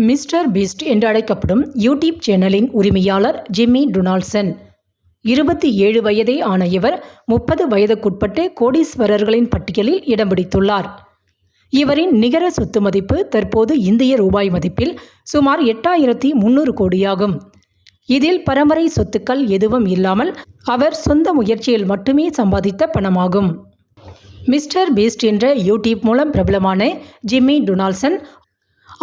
Mister Beast என்று அழைக்கப்படும் YouTube சேனலின் உரிமையாளர் ஜிம்மி டொனால்ட்சன். இருபத்தி ஏழு வயதே ஆன இவர் முப்பது வயதுக்குட்பட்டு கோடீஸ்வரர்களின் பட்டியலில் இடம் பிடித்துள்ளார். இவரின் நிகர சொத்து மதிப்பு தற்போது இந்திய ரூபாய் மதிப்பில் சுமார் எட்டாயிரத்தி முந்நூறு கோடியாகும். இதில் பரம்பரை சொத்துக்கள் எதுவும் இல்லாமல் அவர் சொந்த முயற்சியில் மட்டுமே சம்பாதித்த பணமாகும். மிஸ்டர் பீஸ்ட் என்ற யூடியூப் மூலம் பிரபலமான ஜிம்மி டொனால்சன்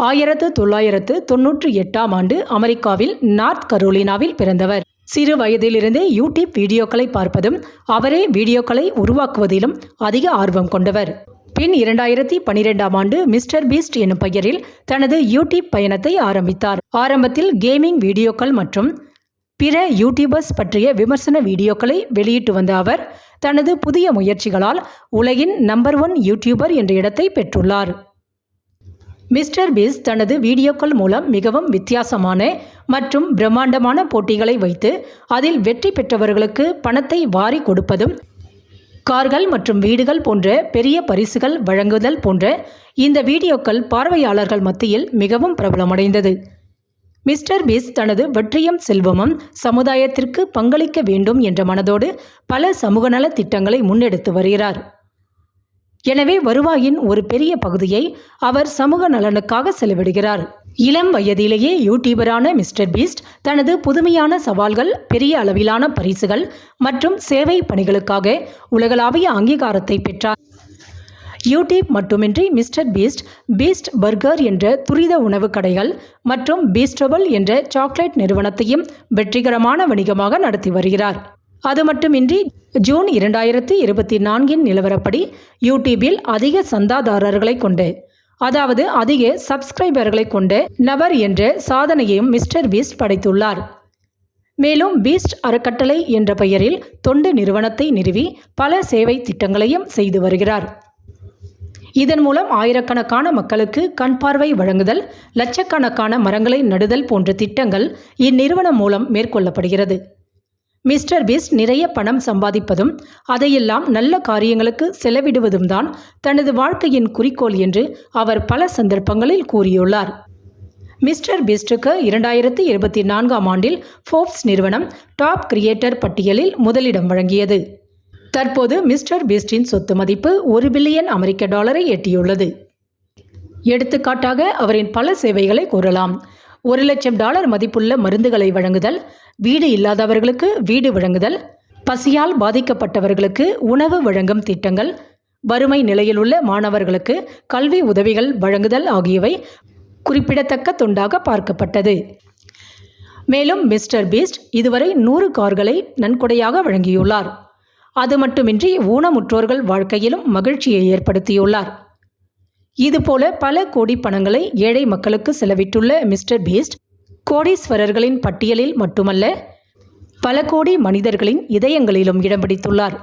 ஆயிரத்து தொள்ளாயிரத்து தொன்னூற்றி எட்டாம் ஆண்டு அமெரிக்காவில் நார்த் கரோலினாவில் பிறந்தவர். சிறு வயதிலிருந்தே யூடியூப் வீடியோக்களை பார்ப்பதும் அவரே வீடியோக்களை உருவாக்குவதிலும் அதிக ஆர்வம் கொண்டவர். பின் இரண்டாயிரத்தி பனிரெண்டாம் ஆண்டு மிஸ்டர் பீஸ்ட் எனும் பெயரில் தனது யூடியூப் பயணத்தை ஆரம்பித்தார். ஆரம்பத்தில் கேமிங் வீடியோக்கள் மற்றும் பிற யூடியூபர்ஸ் பற்றிய விமர்சன வீடியோக்களை வெளியிட்டு வந்த அவர் தனது புதிய முயற்சிகளால் உலகின் நம்பர் ஒன் யூடியூபர் என்ற இடத்தை பெற்றுள்ளார். மிஸ்டர் பீஸ் தனது வீடியோக்கள் மூலம் மிகவும் வித்தியாசமான மற்றும் பிரம்மாண்டமான போட்டிகளை வைத்து அதில் வெற்றி பெற்றவர்களுக்கு பணத்தை வாரி கொடுப்பதும் கார்கள் மற்றும் வீடுகள் போன்ற பெரிய பரிசுகள் வழங்குதல் போன்ற இந்த வீடியோக்கள் பார்வையாளர்கள் மத்தியில் மிகவும் பிரபலமடைந்தது. மிஸ்டர் பீஸ் தனது வெற்றியும் செல்வமும் சமுதாயத்திற்கு பங்களிக்க வேண்டும் என்ற மனதோடு பல சமூக நல திட்டங்களை முன்னெடுத்து வருகிறார். எனவே வருவாயின் ஒரு பெரிய பகுதியை அவர் சமூக நலனுக்காக செலவிடுகிறார். இளம் வயதிலேயே யூடியூபரான மிஸ்டர் பீஸ்ட் தனது புதுமையான சவால்கள் பெரிய அளவிலான பரிசுகள் மற்றும் சேவை பணிகளுக்காக உலகளாவிய அங்கீகாரத்தை பெற்றார். யூடியூப் மட்டுமின்றி மிஸ்டர் பீஸ்ட் பீஸ்ட் பர்கர் என்ற துரித உணவு கடைகள் மற்றும் பீஸ்டபல் என்ற சாக்லேட் நிறுவனத்தையும் வெற்றிகரமான வணிகமாக நடத்தி வருகிறார். அது மட்டுமின்றி ஜூன் இரண்டாயிரத்தி இருபத்தி நான்கின் நிலவரப்படி யூடியூபில் அதிக சந்தாதாரர்களை கொண்டு அதாவது அதிக சப்ஸ்கிரைபர்களை கொண்ட நபர் என்ற சாதனையையும் மிஸ்டர் பீஸ்ட் படைத்துள்ளார். மேலும் பீஸ்ட் அறக்கட்டளை என்ற பெயரில் தொண்டு நிறுவனத்தை நிறுவி பல சேவை திட்டங்களையும் செய்து வருகிறார். இதன் மூலம் ஆயிரக்கணக்கான மக்களுக்கு கண் பார்வை வழங்குதல் லட்சக்கணக்கான மரங்களை நடுதல் போன்ற திட்டங்கள் இந்நிறுவனம் மூலம் மேற்கொள்ளப்படுகிறது. மிஸ்டர் பீஸ்ட் நிறைய பணம் சம்பாதிப்பதும் அதையெல்லாம் நல்ல காரியங்களுக்கு செலவிடுவதும் தான் தனது வாழ்க்கையின் குறிக்கோள் என்று அவர் பல சந்தர்ப்பங்களில் கூறியுள்ளார். மிஸ்டர் பீஸ்டுக்கு இரண்டாயிரத்தி இருபத்தி நான்காம் ஆண்டில் ஃபோர்ப்ஸ் நிறுவனம் டாப் கிரியேட்டர் பட்டியலில் முதலிடம் வழங்கியது. தற்போது மிஸ்டர் பீஸ்டின் சொத்து மதிப்பு ஒரு பில்லியன் அமெரிக்க டாலரை எட்டியுள்ளது. எடுத்துக்காட்டாக அவரின் பல சேவைகளை கூறலாம். ஒரு லட்சம் டாலர் மதிப்புள்ள மருந்துகளை வழங்குதல் வீடு இல்லாதவர்களுக்கு வீடு வழங்குதல் பசியால் பாதிக்கப்பட்டவர்களுக்கு உணவு வழங்கும் திட்டங்கள் வறுமை நிலையில் உள்ள மாணவர்களுக்கு கல்வி உதவிகள் வழங்குதல் ஆகியவை குறிப்பிடத்தக்க தொண்டாக பார்க்கப்பட்டது. மேலும் மிஸ்டர் பீஸ்ட் இதுவரை நூறு கார்களை நன்கொடையாக வழங்கியுள்ளார். அது மட்டுமின்றி ஊனமுற்றோர்கள் வாழ்க்கையிலும் மகிழ்ச்சியை ஏற்படுத்தியுள்ளார். இதுபோல பல கோடி பணங்களை ஏழை மக்களுக்கு செலவிட்டுள்ள மிஸ்டர் பீஸ்ட் கோடீஸ்வரர்களின் பட்டியலில் மட்டுமல்ல பல கோடி மனிதர்களின் இதயங்களிலும் இடம் பிடித்துள்ளார்.